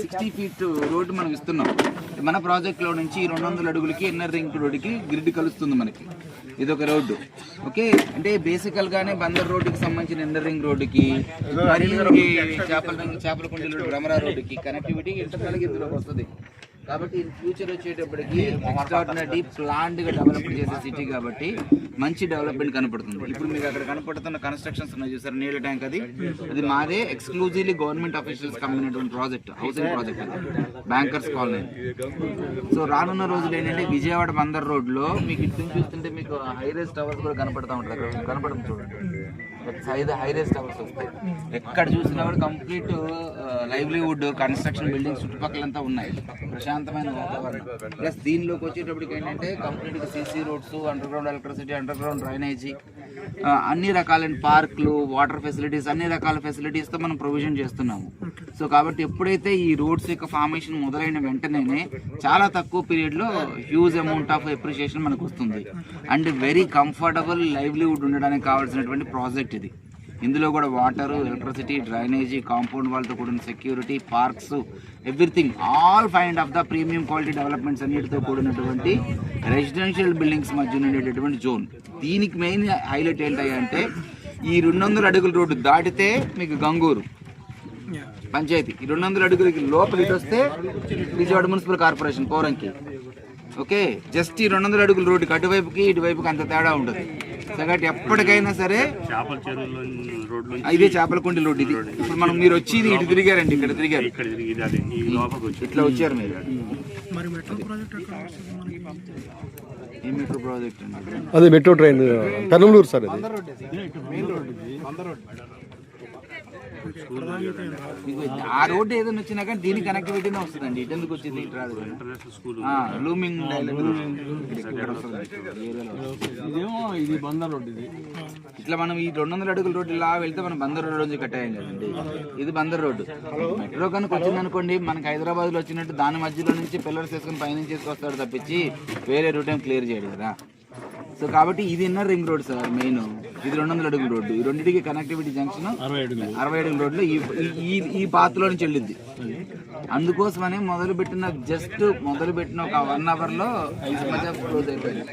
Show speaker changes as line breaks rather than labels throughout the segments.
Sixty feet road మనం ఇస్తున్నాం. మన ప్రాజెక్ట్లో నుంచి రెండు వందల అడుగులకి ఇన్నర్ రింగ్ రోడ్డుకి గ్రిడ్ కలుస్తుంది మనకి. ఇది ఒక రోడ్డు. ఓకే? అంటే బేసికల్ గానే బందర్ రోడ్డుకి సంబంధించిన ఇన్నర్ రింగ్ రోడ్డుకి మరియు చేపల రంగు చేపల కుండీ రోడ్డు భ్రమరా రోడ్డుకి కనెక్టివిటీ ఇంటర్నల్ ఇందులోకి వస్తుంది. కాబట్టి ఇన్ ఫ్యూచర్ వచ్చేటప్పటికి ఎక్స్ట్రాడినరీ ప్లాంట్గా డెవలప్ చేసే సిటీ కాబట్టి మంచి డెవలప్మెంట్ కనపడుతుంది. ఇప్పుడు మీకు అక్కడ కనపడుతున్న కన్స్ట్రక్షన్స్ ఉన్నాయి చూసారు? నీళ్ళ ట్యాంక్ అది. అది మాదే ఎక్స్క్లూజివ్లీ గవర్నమెంట్ ఆఫీషియల్స్ కమ్మినటువంటి ప్రాజెక్ట్ హౌసింగ్ ప్రాజెక్ట్ అది. బ్యాంకర్స్ కాలనీ సో రానున్న రోజులు ఏంటంటే విజయవాడ బందర్ రోడ్లో మీకు ఇటు చూస్తుంటే మీకు హైరేస్ టవర్స్ కూడా కనపడతా ఉంటుంది అక్కడ కనపడుతుంది చూడండి. ఐదు హైరేస్ టవర్స్ వస్తాయి ఎక్కడ చూసినా కూడా కంప్లీట్ లైవ్లీవుడ్ కన్స్ట్రక్షన్ బిల్డింగ్స్ చుట్టుపక్కలంతా ఉన్నాయి. ప్రశాంతమైన వాతావరణం. ప్లస్ దీనిలోకి వచ్చేటప్పటికి ఏంటంటే కంప్లీట్గా CC roads underground electricity underground drainage అన్ని రకాలైన పార్కులు వాటర్ ఫెసిలిటీస్ అన్ని రకాల facilities తో మనం ప్రొవిజన్ చేస్తున్నాము. సో కాబట్టి ఎప్పుడైతే ఈ రోడ్స్ యొక్క ఫార్మేషన్ మొదలైన వెంటనే చాలా తక్కువ పీరియడ్లో హ్యూజ్ అమౌంట్ ఆఫ్ ఎప్రిషియేషన్ మనకు వస్తుంది. అండ్ వెరీ కంఫర్టబుల్ లైవ్లీవుడ్ ఉండడానికి కావాల్సినటువంటి ప్రాజెక్ట్ ఇది ఇందులో కూడా వాటరు ఎలక్ట్రిసిటీ డ్రైనేజీ కాంపౌండ్ వాళ్ళతో కూడిన security parks everything. All find of the premium quality developments అన్నిటితో కూడినటువంటి రెసిడెన్షియల్ బిల్డింగ్స్ మధ్య ఉండేటటువంటి జోన్. దీనికి మెయిన్ హైలైట్ ఏంటంటే ఈ రెండు వందల అడుగుల రోడ్డు దాటితే మీకు గంగూరు. పంచాయతీ. ఈ రెండు వందల అడుగులకి లోపలికి వస్తే విజయవాడ మున్సిపల్ కార్పొరేషన్ పౌరంకి. ఓకే? జస్ట్ ఈ రెండు వందల అడుగుల రోడ్డుకి అటువైపుకి ఇటువైపుకి అంత తేడా ఉంటుంది సో కాబట్టి ఎప్పటికైనా సరే
చేపల చెరువులో రోడ్లు
ఇదే చేపల కొండి రోడ్డు ఇది. ఇప్పుడు మనం మీరు వచ్చి ఇటు తిరిగారండి ఇక్కడ తిరిగారు.
ఇక్కడ తిరిగి
ఇట్లా వచ్చారు మీరు. ఏ మెట్రో ప్రాజెక్ట్ అండి?
అదే మెట్రో ట్రైన్ పెనంలూరు సార్ అది.
ఆ రోడ్డు ఏదైనా వచ్చినా కానీ దీని కనెక్టివిటీనే వస్తుందండి. ఇటు ఎందుకు వచ్చింది? ఇటు రాదు లూమింగ్.
ఇదేమో ఇది బందర్ రోడ్ ఇది.
ఇట్లా మనం ఈ రెండు వందల అడుగుల రోడ్డు ఇలా వెళ్తే మనం బందర్ రోడ్ నుంచి కట్టాయం కదండి. ఇది బందర్ రోడ్డు మెట్రో కనుక వచ్చింది అనుకోండి మనకి హైదరాబాద్లో వచ్చినట్టు దాని మధ్యలో నుంచి పిల్లర్స్ వేసుకుని పైనుంచి తీసుకొస్తాడు తప్పించి వేరే రూట్ ఏం క్లియర్ చేయడు కదా సో కాబట్టి ఇది inner ring road sir main ఇది రెండు వందల అడుగుల రోడ్డు. ఈ రెండింటికి కనెక్టివిటీ జంక్షన్
అరవై అడుగులు.
రోడ్లో ఈ ఈ ఈ పాత్రలో నుంచి వెళ్ళింది అందుకోసమని మొదలు పెట్టిన జస్ట్ మొదలు పెట్టిన ఒక వన్ అవర్లో క్లోజ్ అయిపోయింది.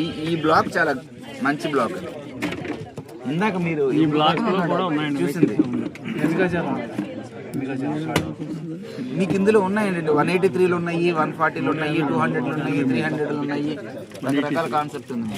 ఈ ఈ బ్లాక్ చాలా మంచి బ్లాక్ ఇందాక మీరు ఈ బ్లాక్. చూసింది. మీకు ఇందులో ఉన్నాయండి వన్ ఎయిటీ త్రీలు ఉన్నాయి వన్ ఫార్టీలు ఉన్నాయి టూ హండ్రెడ్లు ఉన్నాయి త్రీ హండ్రెడ్లు ఉన్నాయి. రకరకాల కాన్సెప్ట్ ఉంది